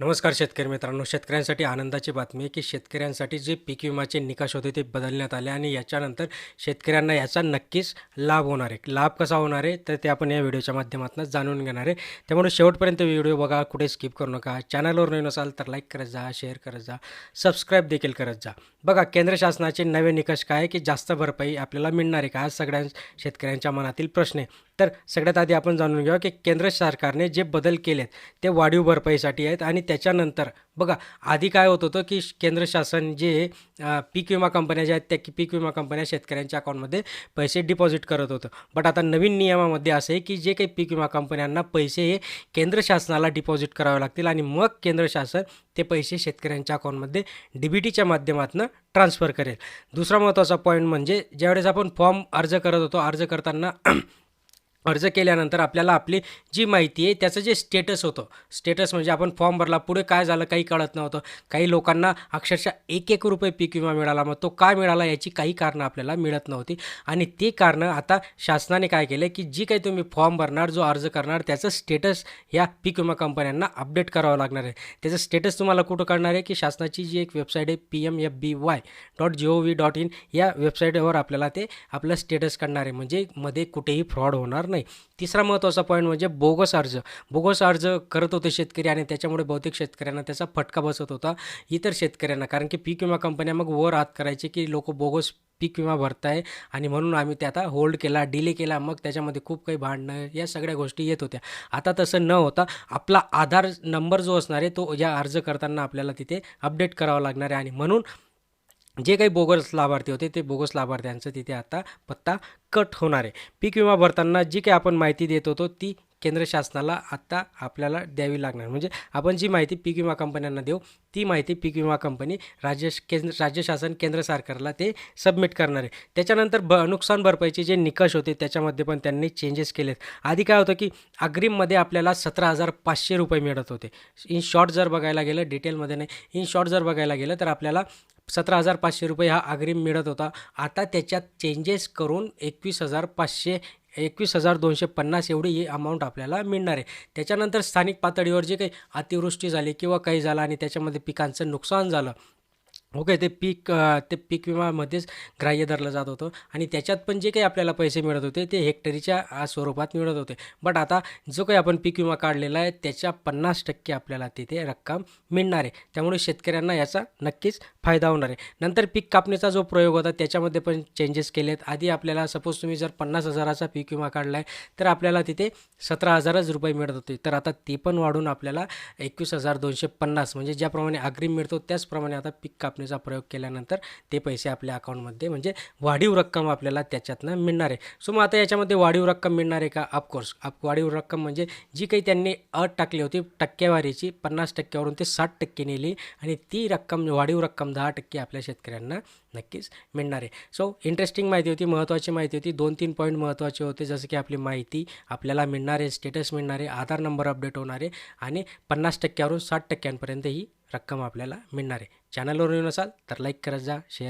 नमस्कार शेतकरी मित्रांनो. शेतकऱ्यांसाठी आनंदाची बातमी आहे की शेतकऱ्यांसाठी जे पीक विमाचे निकष होते ते बदलण्यात आले आणि याच्यानंतर शेतकऱ्यांना याचा नक्कीच लाभ होणार आहे. लाभ कसा होणार आहे? तर ते आपण या व्हिडिओच्या माध्यमातून जाणून घेणार आहे. त्यामुळे शेवटपर्यंत व्हिडिओ बघा कुठे स्किप करू नका. चॅनलवर नवीन असाल तर लाईक करत जा शेअर करत जा सबस्क्राईब देखील करत जा. बघा केंद्र शासनाचे नवे निकष काय आहे की जास्त भरपाई आपल्याला मिळणार आहे का? हा सगळ्या शेतकऱ्यांच्या मनातील प्रश्न आहे. तर सगळ्यात आधी आपण जाणून घेऊया की केंद्र सरकारने जे बदल केले आहेत ते वाढीव भरपाईसाठी आहेत आणि त्याच्यानंतर बघा आधी काय होत होतं की केंद्र शासन जे पीक विमा कंपन्या ज्या आहेत त्या पीक विमा कंपन्या शेतकऱ्यांच्या अकाउंटमध्ये पैसे डिपॉझिट करत होतं. बट आता नवीन नियमामध्ये असं आहे की जे काही पीक विमा कंपन्यांना पैसे हे केंद्र शासनाला डिपॉझिट करावे लागतील आणि मग केंद्र शासन ते पैसे शेतकऱ्यांच्या अकाउंटमध्ये डी बी टीच्या माध्यमातून ट्रान्सफर करेल. दुसरा महत्त्वाचा पॉईंट म्हणजे ज्यावेळेस आपण फॉर्म अर्ज करत होतो अर्ज करताना अर्ज केल्यानंतर आपल्याला आपली जी माहिती आहे त्याचं जे स्टेटस होतं. स्टेटस म्हणजे आपण फॉर्म भरला पुढे काय झालं काही कळत नव्हतं. काही लोकांना अक्षरशः एक एक रुपये पीक विमा मिळाला मग तो का मिळाला याची काही कारणं आपल्याला मिळत नव्हती. आणि ती कारणं आता शासनाने काय केलं की जी काही तुम्ही फॉर्म भरणार जो अर्ज करणार त्याचं स्टेटस या पीक विमा कंपन्यांना अपडेट करावं लागणार आहे. त्याचं स्टेटस तुम्हाला कुठं कळणार आहे की शासनाची जी एक वेबसाईट आहे P M F B Y dot G O V dot in या वेबसाईटवर आपल्याला ते आपलं स्टेटस काढणार आहे. म्हणजे मध्ये कुठेही फ्रॉड होणार नाही. तिसरा महत्त्वाचा पॉईंट म्हणजे बोगस अर्ज. बोगस अर्ज करत होते शेतकरी आणि त्याच्यामुळे बहुतेक शेतकऱ्यांना त्याचा फटका बसत होता. इतर शेतकऱ्यांना कारण की पीक विमा कंपन्या मग वर हात करायचे की लोक बोगस पीक विमा भरताय आणि म्हणून आम्ही ते आता होल्ड केला डिले केला मग त्याच्यामध्ये खूप काही भांडणं या सगळ्या गोष्टी येत होत्या. आता तसं न होता आपला आधार नंबर जो असणार आहे तो या अर्ज करताना आपल्याला तिथे अपडेट करावा लागणार आहे आणि म्हणून जे काही बोगस लाभार्थी होते ते बोगस लाभार्थ्यांचं तिथे आता पत्ता कट होणार आहे. पीक विमा भरताना जी काही आपण माहिती देत होतो ती केंद्र शासनाला आत्ता आपल्याला द्यावी लागणार. म्हणजे आपण जी माहिती पीक विमा कंपन्यांना देऊ ती माहिती पीक विमा कंपनी राज्य केंद्र राज्य शासन केंद्र सरकारला ते सबमिट करणार आहे. त्याच्यानंतर ब नुकसान भरपाईचे जे निकष होते त्याच्यामध्ये पण त्यांनी चेंजेस केलेत. आधी काय होतं की अग्रिममध्ये आपल्याला सतरा हजार पाचशे रुपये मिळत होते. इन शॉर्ट जर बघायला गेलं डिटेलमध्ये नाही इन शॉर्ट जर बघायला गेलं तर आपल्याला सतरा हजार पाचशे रुपये हा अग्रिम मिळत होता. आता त्याच्यात चेंजेस करून एकवीस हजार पाचशे एकवीस हजार दोनशे पन्नास एवढी ही अमाऊंट आपल्याला मिळणार आहे. त्याच्यानंतर स्थानिक पातळीवर जे काही अतिवृष्टी झाली किंवा काही झालं आणि त्याच्यामध्ये पिकांचं नुकसान झालं ओके ते पीक ते पीक विमामध्येच ग्राह्य धरलं जात होतं आणि त्याच्यात पण जे काही आपल्याला पैसे मिळत होते ते हेक्टरीच्या स्वरूपात मिळत होते. बट आता जो काही आपण पीक विमा काढलेला आहे त्याच्या पन्नास टक्के आपल्याला तिथे रक्कम मिळणार आहे. त्यामुळे शेतकऱ्यांना याचा नक्कीच फायदा होणार आहे. नंतर पीक कापणीचा जो प्रयोग होता त्याच्यामध्ये पण चेंजेस केले आहेत आधी आपल्याला सपोज तुम्ही जर पन्नास हजाराचा पीक विमा काढला आहे तर आपल्याला तिथे सतरा हजारच रुपये मिळत होते. तर आता ते पण वाढून आपल्याला एकवीस हजार दोनशे पन्नास म्हणजे ज्याप्रमाणे अग्रिम मिळतो त्याचप्रमाणे आता पीक कापणीचा प्रयोग केल्यानंतर ते पैसे आपल्या अकाउंटमध्ये म्हणजे वाढीव रक्कम आपल्याला त्याच्यातनं मिळणार आहे. सो मग आता याच्यामध्ये वाढीव रक्कम मिळणार आहे का? ऑफकोर्स आप वाढीव रक्कम म्हणजे जी काही त्यांनी अट टाकली होती टक्केवारीची पन्नास टक्क्यावरून ते साठ टक्के नेली आणि ती रक्कम वाढीव रक्कम दहा टक्के आपल्या शेतकऱ्यांना नक्कीच मिळणार आहे. सो इंटरेस्टिंग माहिती होती महत्त्वाची माहिती होती. दोन तीन पॉईंट महत्त्वाचे होते जसं की आपली माहिती आपल्याला मिळणार आहे स्टेटस मिळणार आहे आधार नंबर अपडेट होणार आहे आणि पन्नास टक्क्यावरून साठ टक्क्यांपर्यंत ही रक्कम आपल्याला मिळणार आहे. चॅनलवर येऊन असाल तर लाईक करत जा शेअर